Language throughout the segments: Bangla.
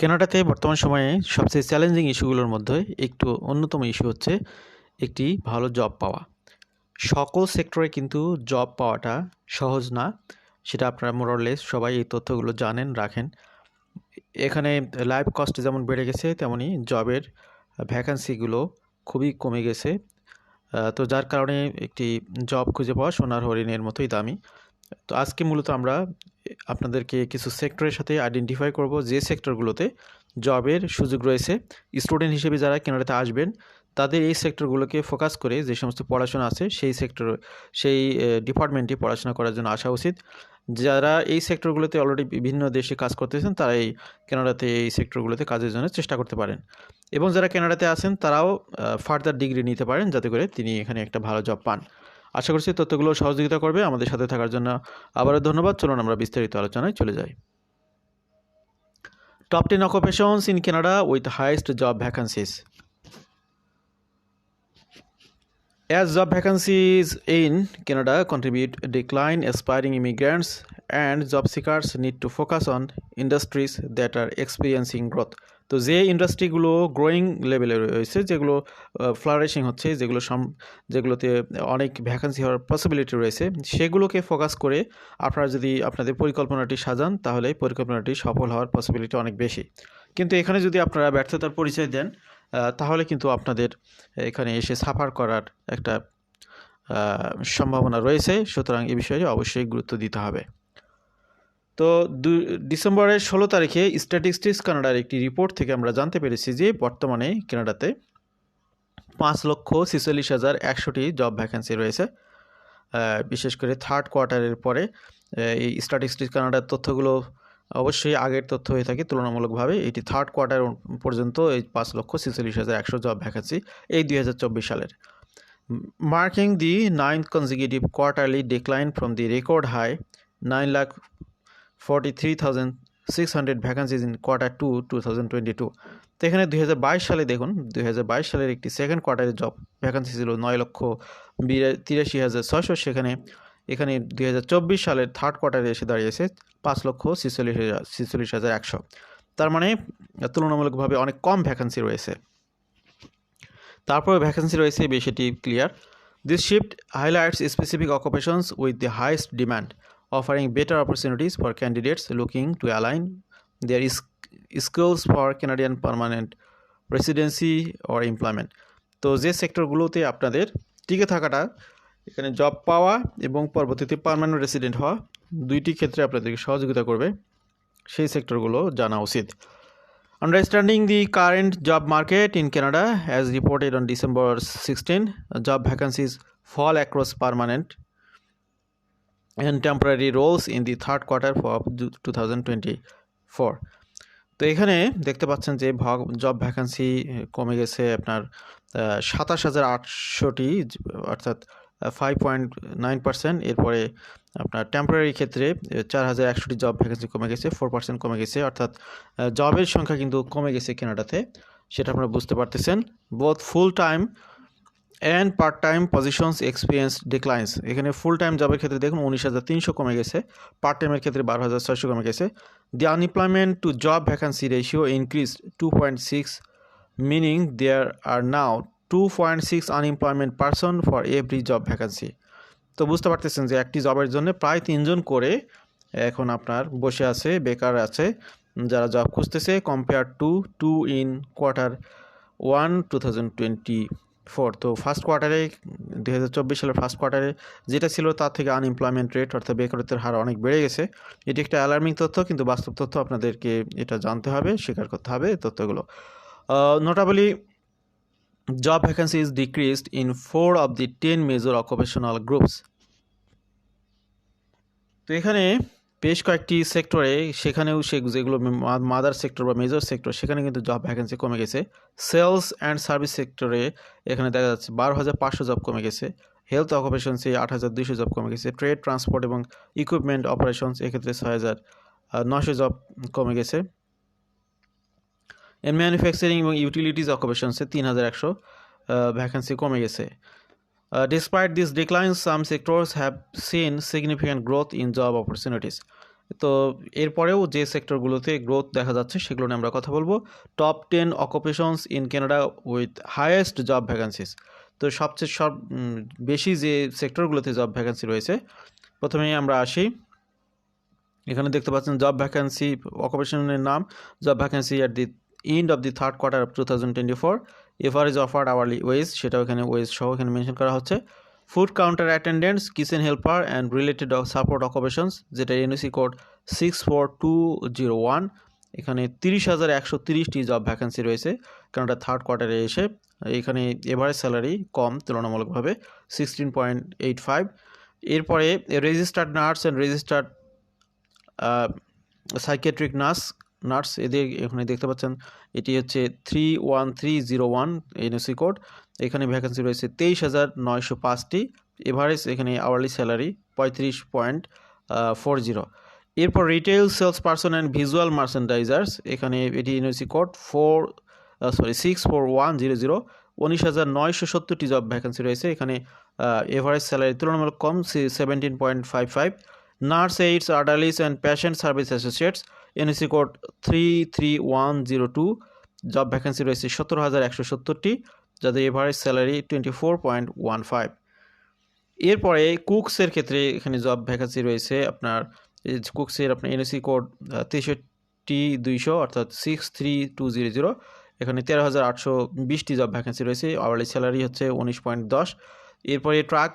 কেনাডাতে বর্তমান সময়ে সবচেয়ে চ্যালেঞ্জিং ইস্যুগুলোর মধ্যে একটু অন্যতম ইস্যু হচ্ছে একটি ভালো জব পাওয়া। সকল সেক্টরে কিন্তু জব পাওয়াটা সহজ না, সেটা আপনারা মোরলেস সবাই এই তথ্যগুলো জানেন, রাখেন। এখানে লাইফ কস্ট যেমন বেড়ে গেছে, তেমনি জবের ভ্যাকান্সিগুলো খুবই কমে গেছে। তো যার কারণে একটি জব খুঁজে পাওয়া সোনার হরিণের মতোই দামি। তো আজকে মূলত আমরা আপনাদেরকে কিছু সেক্টরের সাথে আইডেন্টিফাই করব। যে সেক্টরগুলোতে জবের সুযোগ রয়েছে স্টুডেন্ট হিসেবে যারা কেনাডাতে আসবেন, তাদের এই সেক্টরগুলোকে ফোকাস করে যে সমস্ত পড়াশোনা আছে, সেই সেক্টর, সেই ডিপার্টমেন্টে পড়াশোনা করার জন্য আসা উচিত। যারা এই সেক্টরগুলোতে অলরেডি বিভিন্ন দেশে কাজ করতেছেন, তারা এই কেনাডাতে, এই সেক্টরগুলোতে কাজের জন্য চেষ্টা করতে পারেন। এবং যারা কেনাডাতে আছেন, তারাও ফার্দার ডিগ্রি নিতে পারেন, যাতে করে তিনি এখানে একটা ভালো জব পান। আশা করছি তথ্যগুলো সহযোগিতা করবে আমাদের সাথে থাকার জন্য। আবারও ধন্যবাদ। চলুন আমরা বিস্তারিত আলোচনায় চলে যাই। Top ten occupations in Canada with highest job vacancies As job vacancies in Canada contribute decline, aspiring immigrants and job seekers need to focus on industries that are experiencing growth. তো যে ইন্ডাস্ট্রিগুলো গ্রোয়িং লেভেলে রয়েছে যেগুলো ফ্লারিশিং হচ্ছে যেগুলো যেগুলোতে অনেক ভ্যাকান্সি হওয়ার পসিবিলিটি রয়েছে সেগুলোকে ফোকাস করে আপনারা যদি আপনাদের পরিকল্পনাটি সাজান তাহলে পরিকল্পনাটি সফল হওয়ার পসিবিলিটি অনেক বেশি কিন্তু এখানে যদি আপনারা ব্যর্থতার পরিচয় দেন তাহলে কিন্তু আপনাদের এখানে এসে সাফার করার একটা সম্ভাবনা রয়েছে। সুতরাং এ বিষয়ে অবশ্যই গুরুত্ব দিতে হবে। তো ডিসেম্বরের ষোলো তারিখে স্ট্যাটিস্টিক্স কানাডার একটি রিপোর্ট থেকে আমরা জানতে পেরেছি যে বর্তমানে কানাডাতে পাঁচ লক্ষ ছেচল্লিশ হাজার একশোটি জব ভ্যাকেন্সি রয়েছে। বিশেষ করে থার্ড কোয়ার্টারের পরে এই স্ট্যাটিস্টিক্স কানাডার তথ্যগুলো অবশ্যই আগের তথ্য হয়ে থাকে, তুলনামূলকভাবে এটি থার্ড কোয়ার্টার পর্যন্ত এই পাঁচ লক্ষ ছেচল্লিশ হাজার একশো জব ভ্যাকেন্সি এই দুই হাজার চব্বিশ সালের। Marking the ninth consecutive quarterly decline from the record high nine lakh forty three thousand six hundred vacancies in quarter two two thousand twenty two তো এখানে দুই হাজার বাইশ সালে দেখুন, দুই হাজার বাইশ সালের একটি সেকেন্ড কোয়ার্টারের জব ভ্যাকান্সি ছিল নয় লক্ষ তিরাশি হাজার ছয়শো। সেখানে এখানে দুই হাজার চব্বিশ সালের থার্ড কোয়ার্টারে এসে দাঁড়িয়েছে পাঁচ লক্ষ ছেচল্লিশ হাজার হাজার একশো। তার মানে তুলনামূলকভাবে অনেক কম ভ্যাকান্সি রয়েছে। তারপরে ভ্যাকেন্সি রয়েছে বেশিটি clear this shift highlights specific occupations with the highest demand offering better opportunities for candidates looking to align their skills for Canadian permanent residency or employment তো যে সেক্টরগুলোতে আপনাদের টিকে থাকাটা এখানে জব পাওয়া এবং পরবর্তীতে পারমানেন্ট রেসিডেন্ট হওয়া দুইটি ক্ষেত্রে আপনাদেরকে সহযোগিতা করবে। সেই সেক্টরগুলো জানা উচিত। Understanding the current job market in Canada as reported on December sixteen job vacancies fall across permanent and temporary roles in the third quarter of two thousand twenty four তো এখানে দেখতে পাচ্ছেন যে ভগ জব ভ্যাকান্সি কমে গেছে আপনার সাতাশ হাজার আটশোটি, অর্থাৎ ফাইভ পয়েন্ট নাইন পার্সেন্ট এরপরে আপনার টেম্পোরারি ক্ষেত্রে চার হাজার একশোটি জব ভ্যাকেন্সি কমে গেছে ফোর পার্সেন্ট কমে গেছে, অর্থাৎ জবের সংখ্যা কিন্তু কমে গেছে কেনাডাতে, সেটা আপনারা বুঝতে পারতেছেন। Both full time and part time positions experience declines এখানে ফুল টাইম জবের ক্ষেত্রে দেখুন, উনিশ হাজার তিনশো কমে গেছে পার্ট টাইমের ক্ষেত্রে বারো হাজার ছয়শো কমে গেছে। The unemployment to job vacancy ratio increase to point six meaning there are now two point six unemployment person for every job vacancy তো বুঝতে পারতেছেন যে একটি জবের জন্য প্রায় তিনজন করে এখন আপনার বসে আছে, বেকার আছে, যারা জব খুঁজতেছে compare to two in quarter one two thousand twenty four তো ফার্স্ট কোয়ার্টারে দুই হাজার চব্বিশ সালের ফার্স্ট কোয়ার্টারে যেটা ছিল তার থেকে আনএমপ্লয়মেন্ট রেট অর্থাৎ বেকারত্বের হার অনেক বেড়ে গেছে। এটি একটা অ্যালার্মিং তথ্য, কিন্তু বাস্তব তথ্য আপনাদেরকে এটা জানতে হবে, স্বীকার করতে হবে তথ্যগুলো। নোটাবলি job vacancies decreased in four of the 10 major occupational groups. তো এখানে বেশ কয়েকটি সেক্টরে সেখানেও সে যেগুলো মাদার সেক্টর বা মেজর সেক্টর সেখানে কিন্তু জব ভ্যাকেন্সি কমে গেছে। সেলস অ্যান্ড সার্ভিস সেক্টরে এখানে দেখা যাচ্ছে বারো হাজার পাঁচশো জব কমে গেছে। হেলথ অকুপেশনসে আট হাজার দুইশো জব কমে গেছে। ট্রেড ট্রান্সপোর্ট এবং ইকুইপমেন্ট অপারেশনস এক্ষেত্রে ছয় হাজার নশো জব কমে গেছে। এন ম্যানুফ্যাকচারিং এবং ইউটিলিটিস অকুপেশনসে তিন হাজার একশো ভ্যাকেন্সি কমে গেছে। Despite this decline some sectors have seen significant growth in job opportunities তো এরপরেও যে সেক্টরগুলোতে গ্রোথ দেখা যাচ্ছে, সেগুলো নিয়ে আমরা কথা বলব। Top ten occupations in Canada with highest job vacancies তো সবচেয়ে সব বেশি যে সেক্টরগুলোতে জব ভ্যাকান্সি রয়েছে প্রথমেই আমরা আসি। এখানে দেখতে পাচ্ছেন জব ভ্যাকান্সি অকুপেশনের নাম। Job vacancy at the end of the third quarter of two thousand twenty four average offered hourly wage সেটাও এখানে ওয়েজ সহ এখানে মেনশন করা হচ্ছে। Food counter attendants kitchen helper and related support occupations যেটা NAC code six four two zero one এখানে তিরিশ হাজার একশো তিরিশটি জব ভ্যাকান্সি রয়েছে, কারণ এটা থার্ড কোয়ার্টারে এসে, এখানে এভারেজ স্যালারি কম তুলনামূলকভাবে সিক্সটিন পয়েন্ট এইট ফাইভ এরপরে registered nurse and registered psychiatric nurse nurse এদের এখানে দেখতে পাচ্ছেন, এটি হচ্ছে three one three zero one NAC code এখানে ভ্যাকেন্সি রয়েছে তেইশ হাজার নয়শো পাঁচটি এভারেজ এখানে আওয়ারলি স্যালারি পঁয়ত্রিশ পয়েন্ট ফোর জিরো এরপর retail sales person and visual merchandisers এখানে এটি NAC code four sorry six four one zero zero উনিশ হাজার নয়শো সত্তরটি জব ভ্যাকেন্সি রয়েছে, এখানে এভারেজ স্যালারি তুলনামূলক কম seventeen point five five nurse aides orderlies and patient service associates NAC code three three one zero two job vacancy রয়েছে সতেরো হাজার একশো সত্তরটি, যাদের average salary twenty four point one five এরপরে কুকসের ক্ষেত্রে এখানে জব ভ্যাকেন্সি রয়েছে আপনার কুকসের আপনার এনএসি কোড তেষট্টি দুইশো, অর্থাৎ six three two zero zero এখানে তেরো হাজার আটশো বিশটি জব ভ্যাকেন্সি রয়েছে আওয়ারলি স্যালারি হচ্ছে উনিশ পয়েন্ট দশ। এরপরে ট্রাক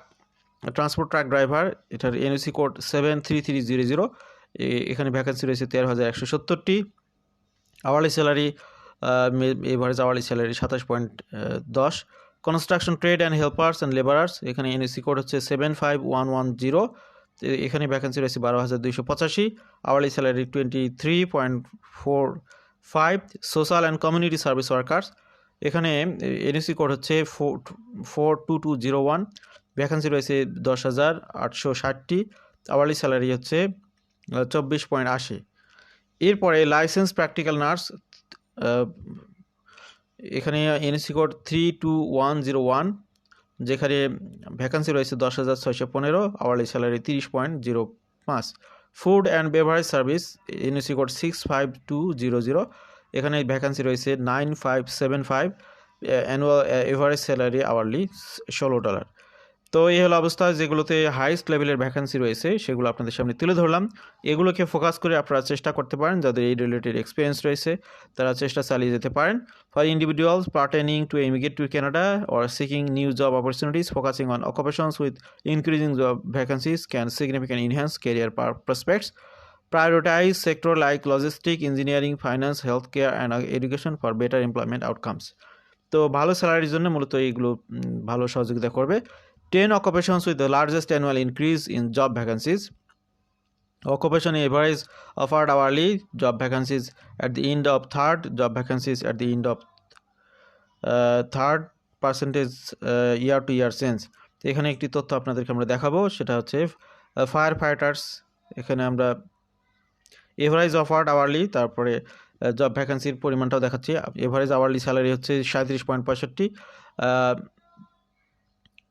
ট্রান্সপোর্ট ট্রাক ড্রাইভার এটার NAC code seven three three zero zero এখানে ভ্যাকেন্সি রয়েছে তেরো হাজার একশো সত্তরটি। Hourly salary average hourly salary সাতাশ পয়েন্ট দশ। Construction trade and helpers and labourers এখানে এনএসি কোড হচ্ছে seven five one one zero এখানে ভ্যাকেন্সি রয়েছে বারো হাজার দুইশো পঁচাশি। Hourly salary twenty three point four five social and community service workers এখানে এনএসি কোড হচ্ছে four four two two zero one vacancy রয়েছে দশ হাজার আটশো ষাটটি। আওয়ারলি স্যালারি হচ্ছে চব্বিশ পয়েন্ট আশি। এরপরে লাইসেন্স প্র্যাকটিক্যাল নার্স এখানে NAC code three two one zero one যেখানে ভ্যাকান্সি রয়েছে দশ হাজার ছয়শো পনেরো আওয়ারলি স্যালারি তিরিশ পয়েন্ট জিরো পাঁচ। Food and beverage service NAC code six five two zero zero এখানে ভ্যাকান্সি রয়েছে nine five seven five annual average salary hourly ষোলো ডলার তো এই হলো অবস্থা যেগুলোতে হাইস্ট লেভেলের ভ্যাকান্সি রয়েছে, সেগুলো আপনাদের সামনে তুলে ধরলাম। এগুলোকে ফোকাস করে আপনারা চেষ্টা করতে পারেন, যাদের এই রিলেটেড এক্সপিরিয়েন্স রয়েছে, তারা চেষ্টা চালিয়ে যেতে পারেন। For individuals pertaining to immigrate to Canada or seeking new job opportunities focusing on occupations with increasing job vacancies can significant enhance career prospects prioritize sector like logistic, engineering, finance, healthcare, and education for better employment outcomes. তো ভালো স্যালারির জন্য মূলত এইগুলো ভালো সহযোগিতা করবে। Ten occupations with the largest annual increase in job vacancies occupation average offered hourly job vacancies at the end of third job vacancies at the end of uh, third percentage year to year change এখানে একটি তথ্য আপনাদেরকে আমরা দেখাবো সেটা হচ্ছে ফায়ার ফাইটার্স এখানে আমরা এভারেজ অফার্ড আওয়ারলি তারপরে জব ভ্যাকেন্সির পরিমাণটাও দেখাচ্ছি এভারেজ আওয়ারলি স্যালারি হচ্ছে সাঁত্রিশ পয়েন্ট পঁয়ষট্টি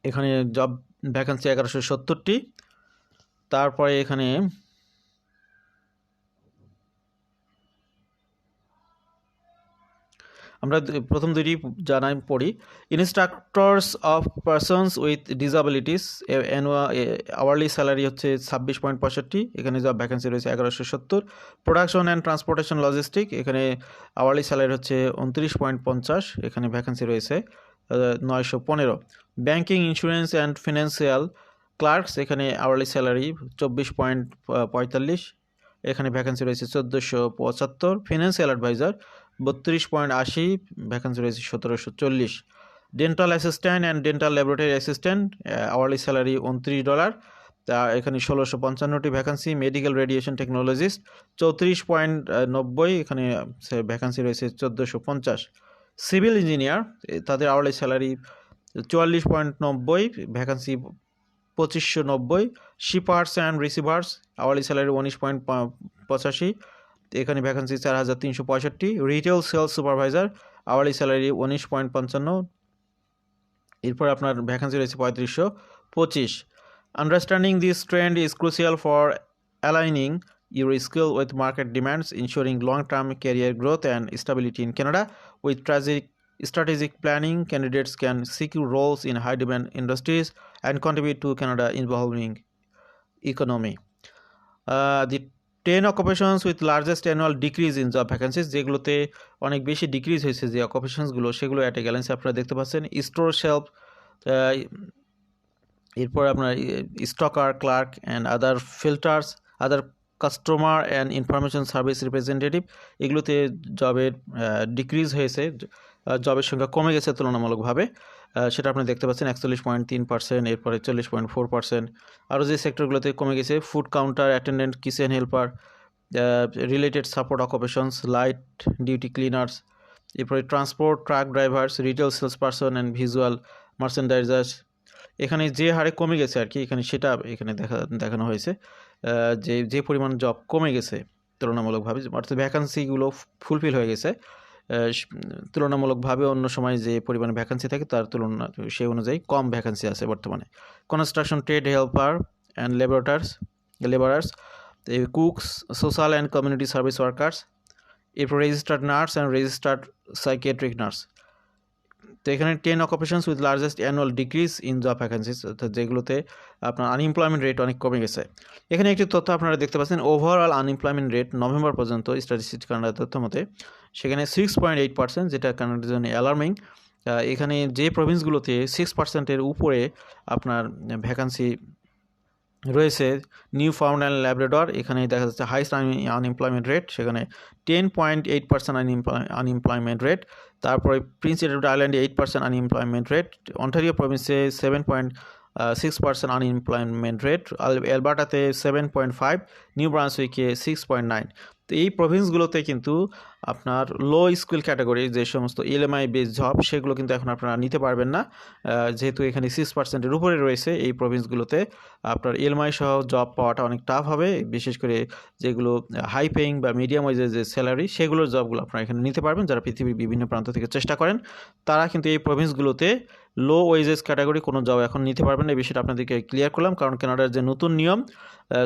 এখানে জব ভ্যাকেন্সি এগারোশো সত্তরটি। তারপরে এখানে আমরা প্রথম দুইটি জানাই, পড়ি। Instructors of persons with disabilities hourly salary হচ্ছে ছাব্বিশ পয়েন্ট পঁয়ষট্টি। এখানে জব ভ্যাকেন্সি রয়েছে এগারোশো সত্তর। প্রোডাকশন অ্যান্ড ট্রান্সপোর্টেশন লজিস্টিক এখানে আওয়ারলি স্যালারি হচ্ছে উনত্রিশ পয়েন্ট পঞ্চাশ। এখানে ভ্যাকেন্সি রয়েছে নয়শো পনেরো। Banking insurance and financial clerks এখানে আওয়ারলি স্যালারি চব্বিশ পয়েন্ট পঁয়তাল্লিশ। এখানে ভ্যাকেন্সি রয়েছে চোদ্দোশো পঁচাত্তর। ফিনান্সিয়াল অ্যাডভাইজার বত্রিশ পয়েন্ট আশি ভ্যাকেন্সি রয়েছে সতেরোশো চল্লিশ। Dental assistant and dental laboratory assistant hourly salary উনত্রিশ ডলার তা এখানে ষোলোশো পঞ্চান্নটি ভ্যাকেন্সি মেডিকেল রেডিয়েশন টেকনোলজিস্ট চৌত্রিশ পয়েন্ট নব্বই। এখানে ভ্যাকেন্সি রয়েছে চোদ্দোশো পঞ্চাশ। সিভিল ইঞ্জিনিয়ার তাদের আওয়ারলি স্যালারি চুয়াল্লিশ পয়েন্ট নব্বই, ভ্যাকেন্সি পঁচিশশো নব্বই, shippers and receivers hourly salary উনিশ পয়েন্ট পঁচাশি, এখানে ভ্যাকেন্সি চার হাজার তিনশো পঁয়ষট্টি, retail sales supervisor hourly salary উনিশ পয়েন্ট পঞ্চান্ন, এরপর আপনার ভ্যাকেন্সি রয়েছে পঁয়ত্রিশশো পঁচিশ। Understanding this trend is crucial for aligning your skill with market demands, ensuring long-term career growth and stability in Canada. With strategic strategic planning, candidates can secure roles in high-demand industries and contribute to Canada evolving economy. Uh, the ten occupations with largest annual decrease in job vacancies যেগুলোতে অনেক বেশি ডিক্রিজ হয়েছে যে অকুপেশনসগুলো সেগুলো অ্যাট এ গ্যালেন্সি আপনারা দেখতে পাচ্ছেন স্টোর শেলফ এরপর আপনার stocker clerk and other filters other customer and information service representative এগুলোতে জবের ডিক্রিজ হয়েছে জবের সংখ্যা কমে গেছে তুলনামূলকভাবে। সেটা আপনি দেখতে পাচ্ছেন, একচল্লিশ পয়েন্ট তিন পার্সেন্ট এরপরে চল্লিশ পয়েন্ট ফোর পার্সেন্ট আরও যে সেক্টরগুলোতে কমে গেছে food counter attendant kitchen helper related support occupations light duty cleaners এরপরে transport truck drivers retail sales person and visual merchandisers এখানে যে হারে কমে গেছে আর কি, এখানে সেটা এখানে দেখা, দেখানো হয়েছে। যে যে পরিমাণ জব কমে গেছে তুলনামূলকভাবে, অর্থাৎ ভ্যাকান্সিগুলো ফুলফিল হয়ে গেছে তুলনামূলকভাবে অন্য সময় যে পরিমাণে ভ্যাকান্সি থাকে তার তুলনা সেই অনুযায়ী কম ভ্যাকান্সি আছে বর্তমানে। Construction trade helper and labourers labourers cooks social and community service workers এরপর registered nurse and registered psychiatric nurse তো এখানে ten occupations with largest annual decrease in job vacancies অর্থাৎ যেগুলোতে আপনার আনএমপ্লয়মেন্ট রেট অনেক কমে গেছে। এখানে একটি তথ্য আপনারা দেখতে পাচ্ছেন ওভারঅল আনএমপ্লয়মেন্ট রেট নভেম্বর পর্যন্ত স্ট্যাটিস্টিক্স কানাডার তথ্য মতে, সেখানে সিক্স পয়েন্ট এইট পার্সেন্ট যেটা কানাডার জন্য অ্যালার্মিং এখানে যে প্রভিন্সগুলোতে সিক্স পার্সেন্টের উপরে আপনার ভ্যাকান্সি রয়েছে নিউ ফাউন্ড অ্যান্ড ল্যাবরেডর এখানে দেখা যাচ্ছে হাইস্ট আনএমপ্লয়মেন্ট রেট সেখানে ten point eight percent unemployment rate তারপরে প্রিন্স এডওয়ার্ড আইল্যান্ডে eight percent unemployment rate Ontario প্রভিন্সে seven point six percent unemployment rate অ্যালবার্টাতে seven point five new ব্রান্সউইকে সিক্স পয়েন্ট নাইন তো এই প্রভিন্সগুলোতে কিন্তু আপনার লো স্কিল ক্যাটাগরি যে সমস্ত ইএলএমআই বেস জব সেগুলো কিন্তু এখন আপনারা নিতে পারবেন না। যেহেতু এখানে সিক্স পার্সেন্টের উপরে রয়েছে এই প্রভিন্সগুলোতে আপনার ইএলএমআই সহ জব পাওয়াটা অনেক টাফ হবে। বিশেষ করে যেগুলো হাই পেইং বা মিডিয়াম ওয়েজের যে স্যালারি সেগুলোর জবগুলো আপনারা এখানে নিতে পারবেন। যারা পৃথিবীর বিভিন্ন প্রান্ত থেকে চেষ্টা করেন, তারা কিন্তু এই প্রভিন্সগুলোতে লো ওয়েজেস ক্যাটাগরি কোনো জব এখন নিতে পারবেন এই বিষয়টা আপনাদেরকে ক্লিয়ার করলাম। কারণ কানাডার যে নতুন নিয়ম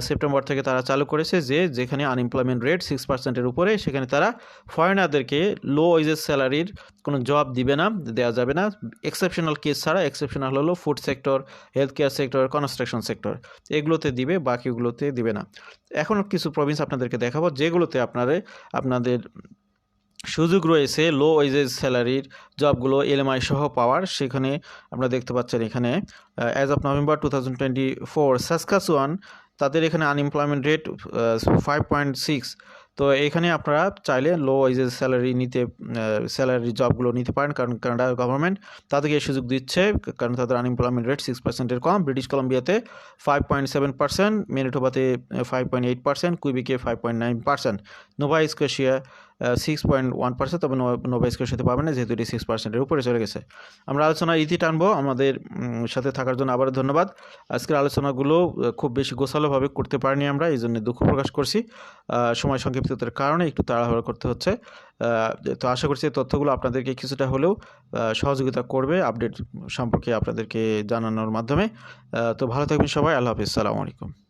সেপ্টেম্বর থেকে তারা চালু করেছে যে, যেখানে আনএমপ্লয়মেন্ট রেট সিক্স পার্সেন্টের উপরে, সেখানে তারা ফরেনারদেরকে লো ওয়েজেস স্যালারির কোনো জব দিবে না দেওয়া যাবে না। এক্সেপশনাল কেস ছাড়া এক্সেপশনাল হলো food sector health care sector construction sector এগুলোতে দিবে, বাকিগুলোতে দিবে না। এখন কিছু প্রভিন্স আপনাদেরকে দেখাবো, যেগুলোতে আপনারা, আপনাদের সুযোগ রয়েছে লো ওয়েজেস স্যালারির জবগুলো এলএমআই সহ পাওয়ার। সেখানে আমরা দেখতে পাচ্ছেন এখানে as of November two thousand twenty four Saskatchewan তাদের এখানে unemployment rate five point six তো এখানে আপনারা চাইলে লো ওয়েজেস স্যালারি নিতে স্যালারি জবগুলো নিতে পারেন। কারণ কানাডা গভর্নমেন্ট তাদেরকে এই সুযোগ দিচ্ছে, কারণ তাদের আনএমপ্লয়মেন্ট রেট সিক্স পার্সেন্টের কম। ব্রিটিশ কলম্বিয়াতে ফাইভ পয়েন্ট সেভেন পার্সেন্ট মেনিটোবাতে five point eight percent কুইবিকে five point nine percent Nova Scotia six point one percent তবে নোভা স্কোশিয়াতে পাবেন না, যেহেতু এটি সিক্স পার্সেন্টের উপরে চলে গেছে। আমরা আলোচনা ইতি টানবো। আমাদের সাথে থাকার জন্য আবারও ধন্যবাদ। আজকের আলোচনাগুলো খুব বেশি গোছালোভাবে করতে পারিনি আমরা এই জন্য দুঃখ প্রকাশ করছি। সময় সংক্ষিপ্ততার কারণে একটু তাড়াহুড়ো করতে হচ্ছে। তো আশা করছি তথ্যগুলো আপনাদেরকে কিছুটা হলেও সহযোগিতা করবে আপডেট সম্পর্কে আপনাদেরকে জানানোর মাধ্যমে। তো ভালো থাকবেন সবাই, আল্লাহ হাফিজ, সালামু আলাইকুম।